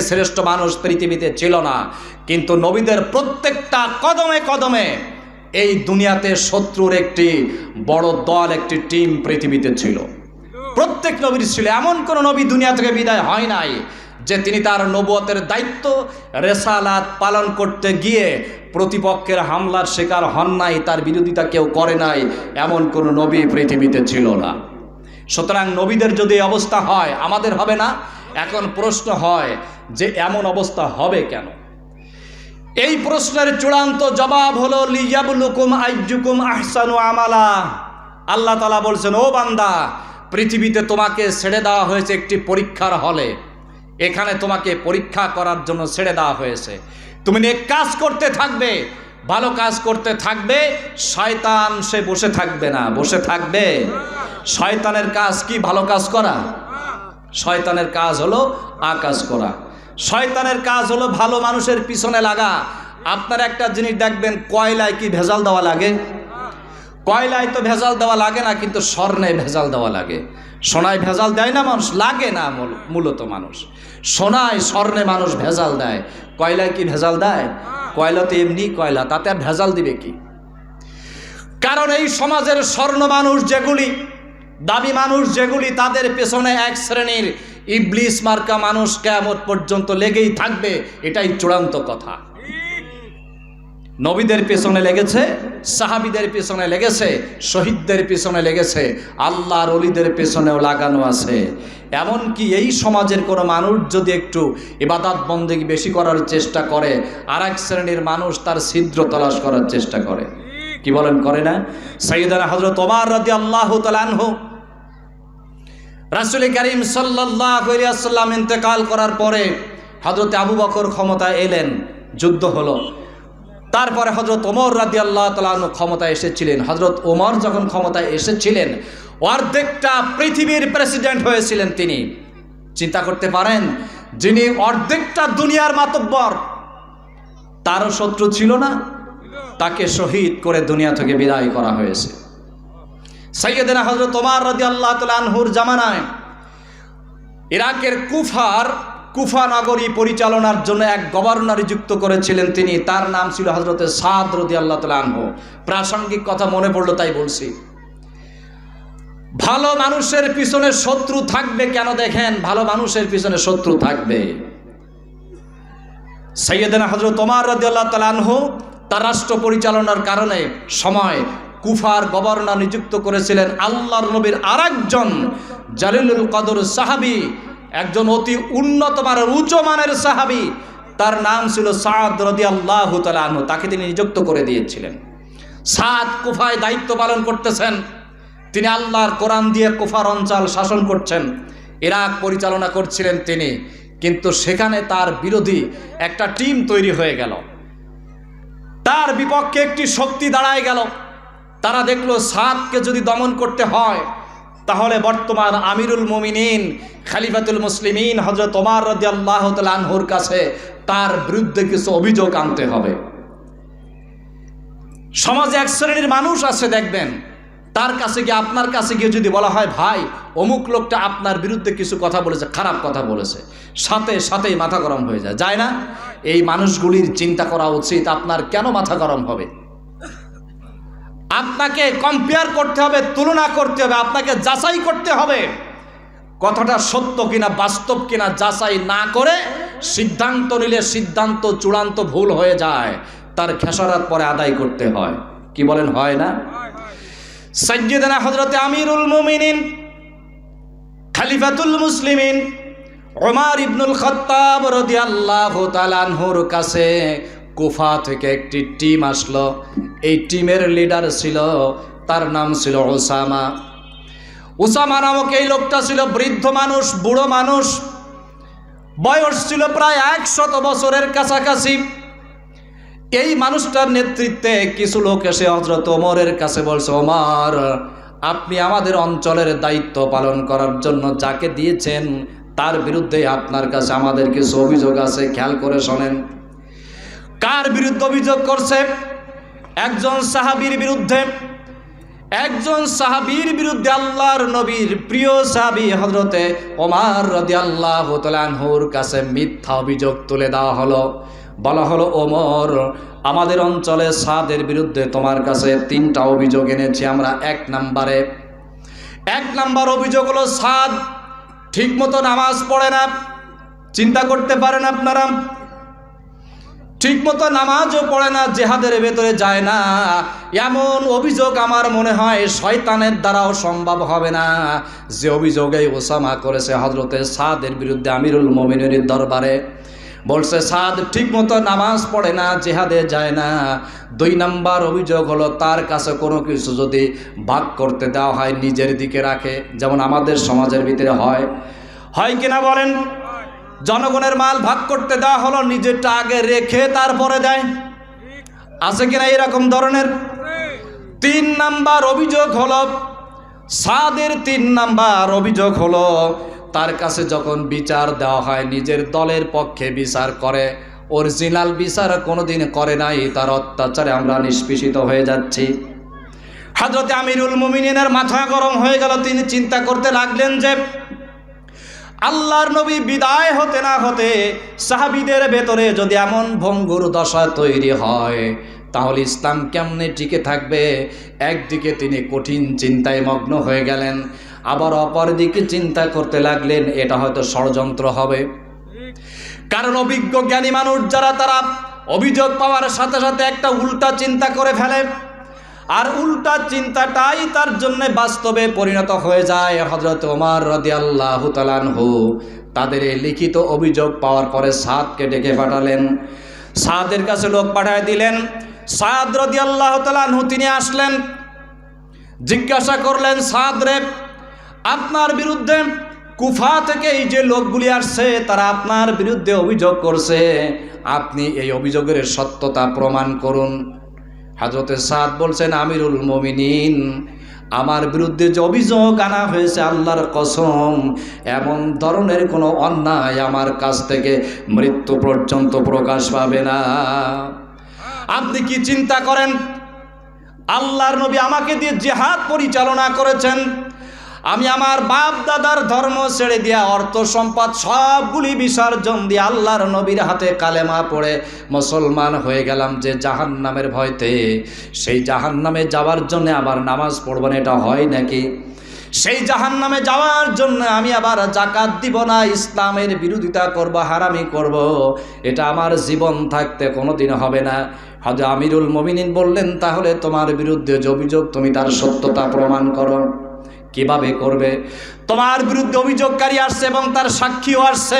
শ্রেষ্ঠ মানুষ পৃথিবীতে ছিল না। কিন্তু নবীদের প্রত্যেকটা কদমে কদমে এই দুনিয়াতে শত্রুর একটি বড় দল, একটি টিম পৃথিবীতে ছিল। প্রত্যেক নবীর ছিল। এমন কোন নবী দুনিয়া থেকে বিদায় হয় নাই যে তিনি তার নবতের দায়িত্ব, রেসালাত পালন করতে গিয়ে প্রতিপক্ষের হামলার শিকার হন নাই, তার বিরোধিতা কেউ করে নাই, এমন কোন নবী পৃথিবীতে ছিল না। সুতরাং নবীদের যদি অবস্থা হয়, আমাদের হবে না? এখন প্রশ্ন হয় যে এমন অবস্থা হবে কেন? এই প্রশ্নের চূড়ান্ত জবাব হলো, লিয়াবুলুকুম আইজুকুম আহসানু আমালা। আল্লাহ তালা বলছেন, ও বান্দা, পৃথিবীতে তোমাকে ছেড়ে দেওয়া হয়েছে একটি পরীক্ষার হলে। এখানে তোমাকে পরীক্ষা করার জন্য ছেড়ে দেওয়া হয়েছে। তুমি নেক কাজ করতে থাকবে, ভালো কাজ করতে থাকবে, শয়তান সে বসে থাকবে না, বসে থাকবে। শয়তানের কাজ কি ভালো কাজ করা? শয়তানের কাজ হলো আকাশ করা। শয়তানের কাজ হলো ভালো মানুষের পিছনে লাগা। আপনার একটা জিনিস দেখবেন, কয়লায় কি ভেজাল দেওয়া লাগে? কয়লায় তো ভেজাল দেওয়া লাগে না, কিন্তু স্বর্ণে ভেজাল দেওয়া লাগে। সোনায় ভেজাল দেয় না মানুষ, লাগে না মূলত মানুষ। সোনায়, স্বর্ণে মানুষ ভেজাল দেয়। কয়লায় কি ভেজাল দেয়? কয়লা তো এমনি কয়লা, তাতে আর ভেজাল দিবে কি? কারণ এই সমাজের স্বর্ণ মানুষ যেগুলি দাবি মানুষ যেগুলি, তাদের পেছনে এক শ্রেণির ইবলিস মার্কা মানুষ কেমন পর্যন্ত লেগেই থাকবে, এটাই চূড়ান্ত কথা। নবীদের পেছনে লেগেছে, সাহাবিদের পেছনে লেগেছে, শহীদদের পেছনে লেগেছে, আল্লাহর অলিদের পেছনেও লাগানো আছে। এমনকি এই সমাজের কোনো মানুষ যদি একটু ইবাদাত বন্দেগী বেশি করার চেষ্টা করে আর এক শ্রেণির মানুষ তার ছিদ্র তলাশ করার চেষ্টা করে। কি বলেন, করে না? সৈয়দানা হজরত ওমার রাদি আল্লাহ তালানহু রাসুল করিম সাল্লাহ ইন্তেকাল করার পরে হজরত আবু বকর ক্ষমতায় এলেন, যুদ্ধ হলো। তারপরে হজরত ওমর রাদি আল্লাহ তালন ক্ষমতায় এসেছিলেন। হজরত ওমর যখন ক্ষমতায় এসেছিলেন, অর্ধেকটা পৃথিবীর প্রেসিডেন্ট হয়েছিলেন তিনি। চিন্তা করতে পারেন, যিনি অর্ধেকটা দুনিয়ার মাতব্বর, তারও শত্রু ছিল না, তাকে শহীদ করে দুনিয়া থেকে বিদায় করা হয়েছে। সৈয়দিনা হজরত তোমার রাদি আল্লাহ তালহুর জামানায় ইরাকের কুফার, কুফা নগরী পরিচালনার জন্য এক গভর্নর নিযুক্ত করেছিলেন তিনি। তার নাম ছিল হজরতে সাদ রদি আল্লাহ তালহ প্রাসঙ্গিক কথা মনে পড়ল, তাই বলছি। ভালো মানুষের পিছনে শত্রু থাকবে কেন দেখেন? ভালো মানুষের পিছনে শত্রু থাকবে। সৈয়দিনা হজরত তোমার রদি আল্লাহ তালহ তার রাষ্ট্র পরিচালনার কারণে সময় কুফার গভর্নর নিযুক্ত করেছিলেন আল্লাহর নবীর আরেকজন জালিলুল কদর সাহাবি, একজন অতি উন্নত মানের উচ্চ মানের সাহাবি। তার নাম ছিল সাদ রদি আল্লাহ তাকে তিনি নিযুক্ত করে দিয়েছিলেন। সাদ কুফায় দায়িত্ব পালন করতেছেন। তিনি আল্লাহর কোরআন দিয়ে কুফার অঞ্চল শাসন করছেন। ইরাক পরিচালনা করছিলেন তিনি। কিন্তু সেখানে তার বিরোধী একটা টিম তৈরি হয়ে গেল। তার বিপক্ষে একটি শক্তি দাঁড়ায় গেল। তারা দেখল সাদকে যদি দমন করতে হয়, তাহলে বর্তমান আমিরুল মুমিনিন, খালিফাতুল মুসলিমিন হজরত ওমার রদি আল্লাহ আনহুর কাছে তার বিরুদ্ধে কিছু অভিযোগ আনতে হবে। সমাজে এক শ্রেণির মানুষ আছে দেখবেন, তার কাছে গিয়ে, আপনার কাছে গিয়ে যদি বলা হয়, ভাই, অমুক লোকটা আপনার বিরুদ্ধে কিছু কথা বলেছে, খারাপ কথা বলেছে, সাথে সাথেই মাথা গরম হয়ে যায়। যায় না? এই মানুষগুলির চিন্তা করা উচিত, আপনার কেন মাথা গরম হবে? আপনাকে কম্পেয়ার করতে হবে, তুলনা করতে হবে, আপনাকে যাচাই করতে হবে। কথাটা সত্য কিনা, বাস্তব কিনা, যাচাই না করে সিদ্ধান্ত নিলে সিদ্ধান্ত, চূড়ান্ত ভুল হয়ে যায়। তার খেসারাত পরে আদায় করতে হয়। কি বলেন, হয় না? সৈয়দানা হজরতে আমিরুল মুমিনিন, খালিফাতুল মুসলিমিন ওমার ইবনুল খত্তাব রাদিয়াল্লাহু তাআলা আনহুর কাছে কুফা থেকে একটি টিম আসলো। এই টিমের লিডার ছিল, তার নাম ছিল ওসামা ওসামা নামক এই লোকটা ছিল বৃদ্ধ মানুষ, বুড়ো মানুষ। বয়স ছিল প্রায় একশত বছরের কাছাকাছি। এই মানুষটার নেতৃত্বে কিছু লোক এসে হজরত ওমরের কাছে বলছে, ওমর, আপনি আমাদের অঞ্চলের দায়িত্ব পালন করার জন্য যাকে দিয়েছেন, তার বিরুদ্ধে আপনার কাছে আমাদের কিছু অভিযোগ আছে, খেয়াল করে শোনেন। কার বিরুদ্ধে অভিযোগ করছে? একজন সাহাবীর বিরুদ্ধে। একজন সাহাবীর বিরুদ্ধে আল্লাহর নবীর প্রিয় সাহাবী হজরতে ওমার রদি আল্লাহ তালানহুর কাছে মিথ্যা অভিযোগ তুলে দেওয়া হলো। বলা হলো, ওমর, আমাদের অঞ্চলে সাদের বিরুদ্ধে তোমার কাছে তিনটা অভিযোগ এনেছি, আমরা এক নাম্বারে। এক নাম্বার অভিযোগ হলো, সাদ ঠিকমতো নামাজ পড়ে না। চিন্তা করতে পারেন আপনারা ঠিকমতো নামাজও পড়ে না, জেহাদের ভেতরে যায় না। এমন অভিযোগ আমার মনে হয় শয়তানের দ্বারাও সম্ভব হবে না। যে অভিযোগে ওসামা করেছে হজরতে সাদের বিরুদ্ধে আমিরুল মমিনের দরবারে। বলছে, সাদ ঠিকমতো নামাজ পড়ে না, জেহাদে যায় না। দুই নাম্বার অভিযোগ হলো, তার কাছে কোনো কিছু যদি ভাগ করতে দেওয়া হয়, নিজের দিকে রাখে, যেমন আমাদের সমাজের ভিতরে হয়। হয় কিনা বলেন? জনগণের মাল ভাগ করতে দেওয়া হলো, নিজেরটা আগে রেখে তারপরে দেয়। আছে কিনা এরকম ধরনের? তিন নাম্বার অভিযোগ হলো, সাদের তিন নাম্বার অভিযোগ হলো, তার কাছে যখন বিচার দেওয়া হয়, নিজের দলের পক্ষে বিচার করে। অরিজিনাল বিচার কোনোদিন করে নাই, তার অত্যাচারে আমরা নিষ্পেষিত হয়ে যাচ্ছি। হাজরতে আমিরুল মুমিনের মাথা গরম হয়ে গেল। তিনি চিন্তা করতে লাগলেন যে আল্লাহর নবী বিদায় হতে না হতে সাহাবিদের ভেতরে যদি এমন ভঙ্গুর দশা তৈরি হয়, তাহলে ইসলাম কেমনে টিকে থাকবে? একদিকে তিনি কঠিন চিন্তায় মগ্ন হয়ে গেলেন, আবার অপর দিকে চিন্তা করতে লাগলেন, এটা হয়তো ষড়যন্ত্র হবে। কারণ অভিজ্ঞ জ্ঞানী মানুষ যারা, তারা অভিযোগ পাওয়ার সাথে সাথে একটা উল্টা চিন্তা করে ফেলে। আর উল্টা চিন্তাটাই তার জন্য বাস্তবে পরিণত হয়ে যায় হজরত ওমার রদি আল্লাহ তালানহু তাদের এই লিখিত অভিযোগ পাওয়ার পরে সাদকে ডেকে পাঠালেন। সাদের কাছে লোক পাঠায় দিলেন। সাদ রদি আল্লাহ তালানহু তিনি আসলেন। জিজ্ঞাসা করলেন, সাদ রে, আপনার বিরুদ্ধে কুফা থেকে এই যে লোকগুলি আসছে, তারা আপনার বিরুদ্ধে অভিযোগ করছে। আপনি এই অভিযোগের সত্যতা প্রমাণ করুন। হাজরতে সাদ বলছেন, আমিরুল মমিনিন, আমার বিরুদ্ধে যে অভিযোগ আনা হয়েছে আল্লাহর কসম, এমন ধরনের কোনো অন্যায় আমার কাছ থেকে মৃত্যু পর্যন্ত প্রকাশ পাবে না। আপনি কি চিন্তা করেন? আল্লাহর নবী আমাকে দিয়ে যে হাত পরিচালনা করেছেন। আমি আমার বাপ দাদার ধর্ম ছেড়ে দিয়া অর্থ সম্পদ সবগুলি বিসর্জন দিয়ে আল্লাহর নবীর হাতে কালেমা পড়ে মুসলমান হয়ে গেলাম যে জাহান নামের ভয়তে। সেই জাহান নামে যাওয়ার জন্য আবার নামাজ পড়বেন এটা হয় নাকি? সেই জাহান নামে যাওয়ার জন্য আমি আবার জাকাত দিব না, ইসলামের বিরোধিতা করব, হারামি করব। এটা আমার জীবন থাকতে কোনোদিন হবে না। হয়তো আমিরুল মমিনিন বললেন, তাহলে তোমার বিরুদ্ধে যে অভিযোগ, তুমি তার সত্যতা প্রমাণ করো। কীভাবে করবে? তোমার বিরুদ্ধে অভিযোগকারী আসছে এবং তার সাক্ষীও আসছে।